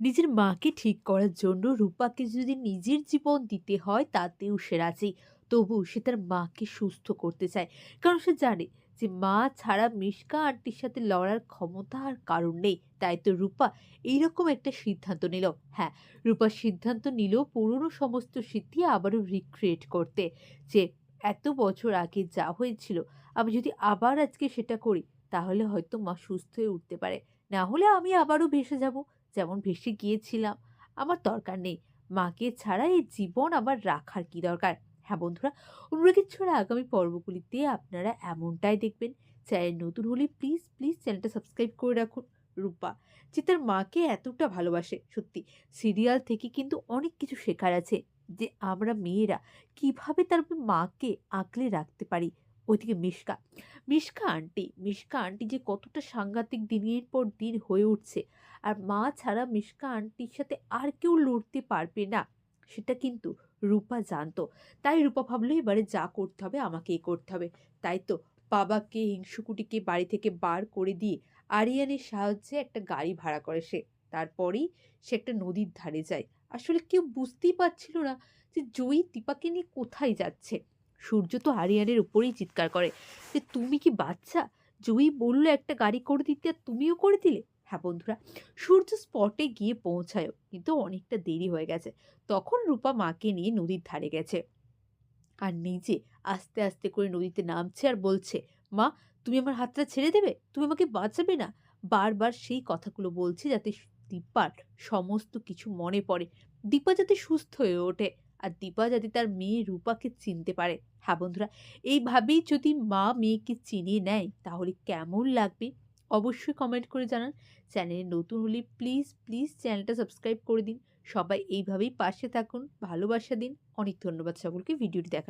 নিজের মাকে ঠিক করার জন্য রূপাকে যদি নিজের জীবন দিতে হয়, তাতেও সে রাজি। তবু সে তার মাকে সুস্থ করতে চায়। কারণ সে জানে যে মা ছাড়া মিশকা আন্টির সাথে লড়ার ক্ষমতা আর কারণ নেই। তাই তো রূপা এইরকম একটা সিদ্ধান্ত নিল। হ্যাঁ রূপা সিদ্ধান্ত নিল পুরনো সমস্ত স্মৃতি আবারও রিক্রিয়েট করতে। যে এত বছর আগে যা হয়েছিল, আমি যদি আবার আজকে সেটা করি, তাহলে হয়তো মা সুস্থ হয়ে উঠতে পারে। না হলে আমি আবারও ভেসে যাব। যেমন ভেসে গিয়েছিলাম, আমার দরকার নেই। মাকে ছাড়া এই জীবন আমার রাখার কি দরকার? হ্যাঁ বন্ধুরা অনুরাগের ছড়া আগামী পর্বগুলিতে আপনারা এমনটাই দেখবেন। চ্যানেল নতুন হলে প্লিজ প্লিজ চ্যানেলটা সাবস্ক্রাইব করে রাখুন। রূপা, যে তার মাকে এতটা ভালোবাসে, সত্যি। সিরিয়াল থেকে কিন্তু অনেক কিছু শেখার আছে যে আমরা মেয়েরা কীভাবে তার মাকে আঁকলে রাখতে পারি। ওইদিকে Mishka. Mishka aunty Mishka aunty যে কতটা সাংঘাতিক দিনের পর দিন হয়ে উঠছে। আর মা ছাড়া মিশকা আন্টির সাথে আর কেউ লড়তে পারবে না, সেটা কিন্তু রূপা জানতো। তাই রূপা ভাবলো এবারে যা করতে হবে আমাকেই করতে হবে। তাই তো বাবাকে, হিংসুকুটিকে বাড়ি থেকে বার করে দিয়ে আরিয়ানের সাহায্যে একটা গাড়ি ভাড়া করে সে। তারপরেই সে একটা নদীর ধারে যায়। আসলে কেউ বুঝতেই পারছিল না যে জয়ী দীপাকে নিয়ে কোথায় যাচ্ছে। সূর্য তো আরিয়ানের উপরেই চিৎকার করে। যে তুমি কি বাচ্চা? জয়ী বলল, একটা গাড়ি করে দিতে আর তুমিও করে দিলে? হ্যাঁ বন্ধুরা, সূর্য স্পটে গিয়ে পৌঁছায়ও, কিন্তু অনেকটা দেরি হয়ে গেছে। তখন রূপা মাকে নিয়ে নদীর ধারে গেছে। আর নিজে আস্তে আস্তে করে নদীতে নামছে আর বলছে, মা, তুমি আমার হাতটা ছেড়ে দেবে? তুমি আমাকে বাঁচাবে না? বারবার সেই কথাগুলো বলছে যাতে দীপার সমস্ত কিছু মনে পড়ে। দীপা যাতে সুস্থ হয়ে ওঠে। আর দীপা যাতে তার মেয়ে রূপাকে চিনতে পারে। হ্যাঁ বন্ধুরা, এইভাবেই যদি মা মেয়েকে চিনিয়ে নেয়, তাহলে কেমন লাগবে? অবশ্যই কমেন্ট করে জানান। চ্যানেলে নতুন হলে প্লিজ প্লিজ চ্যানেলটা সাবস্ক্রাইব করে দিন। সবাই এইভাবেই পাশে থাকুন, ভালোবাসা দিন। অনেক ধন্যবাদ সকলকে। ভিডিওটি দেখার